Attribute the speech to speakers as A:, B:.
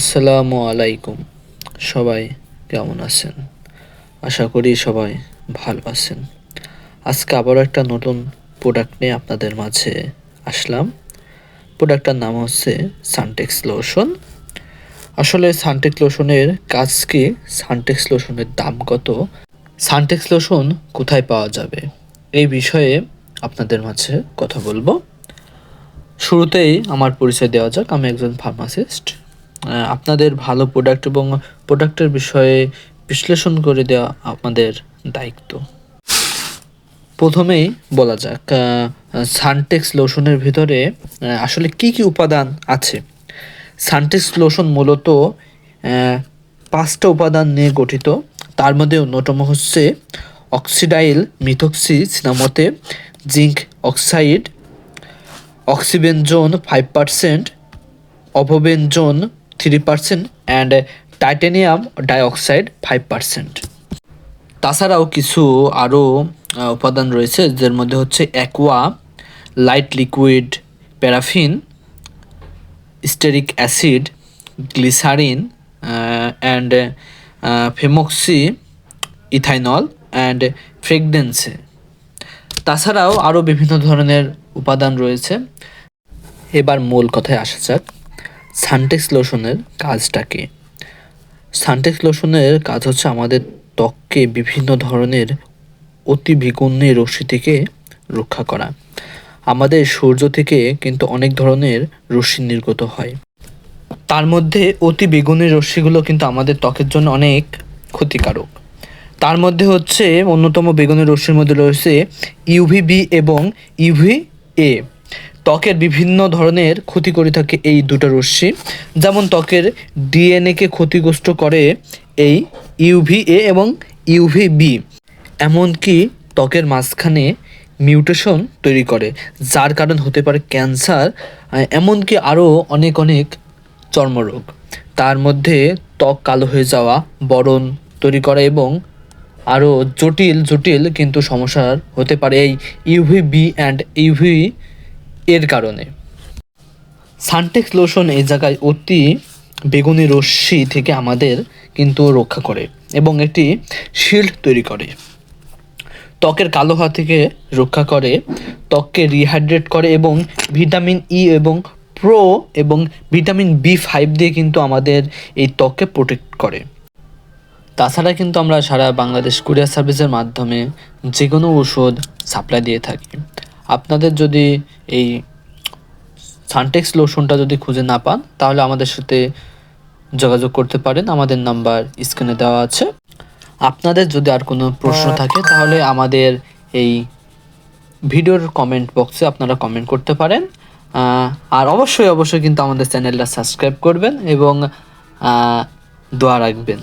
A: আসসালামু আলাইকুম। সবাই কেমন আছেন? আশা করি সবাই ভালো আছেন। আজকে আবারও একটা নতুন প্রোডাক্ট নিয়ে আপনাদের মাঝে আসলাম। প্রোডাক্টটার নাম হচ্ছে সানটেক্স লোশন আসলে সানটেক্স লোশনের কাজ কি? সানটেক্স লোশনের দাম কত? সানটেক্স লোশন কোথায় পাওয়া যাবে? এই বিষয়ে আপনাদের মাঝে কথা বলব। শুরুতেই আমার পরিচয় দেওয়া যাক। আমি একজন ফার্মাসিস্ট আপনাদের ভালো প্রোডাক্ট এবং প্রোডাক্টের বিষয়ে বিশ্লেষণ করে দেওয়া আপনাদের দায়িত্ব। প্রথমেই বলা যাক সানটেক্স লোশনের ভিতরে আসলে কি কি উপাদান আছে? সানটেক্স লোশন মূলত পাঁচটা উপাদান নিয়ে গঠিত। তার মধ্যে অন্যতম হচ্ছে octyl methoxy cinnamate zinc oxide oxybenzone five percent avobenzone three percent and titanium dioxide five percent তাছাড়াও কিছু আরও উপাদান রয়েছে, যার মধ্যে হচ্ছে aqua light liquid paraffin stearic acid glycerin and phenoxy ethanol and fragrance তাছাড়াও আরও বিভিন্ন ধরনের উপাদান রয়েছে। এবার মূল কথায় আসা যাক। সানটেক্স লোশনের কাজটা কি সানটেক্স লোশনের কাজ হচ্ছে আমাদের ত্বককে বিভিন্ন ধরনের অতি বিগুণী রশ্মি থেকে রক্ষা করা। আমাদের সূর্য থেকে কিন্তু অনেক ধরনের রশ্মি নির্গত হয়। তার মধ্যে অতি বেগুনি রশ্মিগুলো কিন্তু আমাদের ত্বকের জন্য অনেক ক্ষতিকারক। তার মধ্যে হচ্ছে অন্যতম বেগুনি রশ্মির মধ্যে রয়েছে ইউভিবি এবং ইউভি এ ত্বকের বিভিন্ন ধরনের ক্ষতি করে থাকে এই দুটো রশ্মি। যেমন ত্বকের ডিএনএকে ক্ষতিগ্রস্ত করে এই ইউভিএ এবং ইউভিবি এমনকি ত্বকের মাঝখানে মিউটেশন তৈরি করে, যার কারণ হতে পারে ক্যান্সার এমনকি আরও অনেক অনেক চর্মরোগ। তার মধ্যে ত্বক কালো হয়ে যাওয়া, বরণ তৈরি করে এবং আরও জটিল জটিল কিন্তু সমস্যার হতে পারে এই ইউভি বি অ্যান্ড ইউভি এর কারণে। সানটেক্স লোশন এই জায়গায় অতি বেগুনি রশ্মি থেকে আমাদের কিন্তু রক্ষা করে এবং এটি শিল্ড তৈরি করে। ত্বকের কালো হওয়া থেকে রক্ষা করে, ত্বককে রিহাইড্রেট করে এবং ভিটামিন ই এবং প্রো এবং ভিটামিন বি ফাইভ দিয়ে কিন্তু আমাদের এই ত্বককে প্রোটেক্ট করে। তাছাড়া কিন্তু আমরা সারা বাংলাদেশ কুরিয়ার সার্ভিসের মাধ্যমে যে কোনো ওষুধ সাপ্লাই দিয়ে থাকি। আপনাদের যদি এই সানটেক্স লোশনটা যদি খুঁজে না পান, তাহলে আমাদের সাথে যোগাযোগ করতে পারেন। আমাদের নাম্বার স্ক্রিনে দেওয়া আছে। আপনাদের যদি আর কোনো প্রশ্ন থাকে, তাহলে আমাদের এই ভিডিওর কমেন্ট বক্সে আপনারা কমেন্ট করতে পারেন। আর অবশ্যই অবশ্যই কিন্তু আমাদের চ্যানেলটা সাবস্ক্রাইব করবেন এবং দোয়া রাখবেন।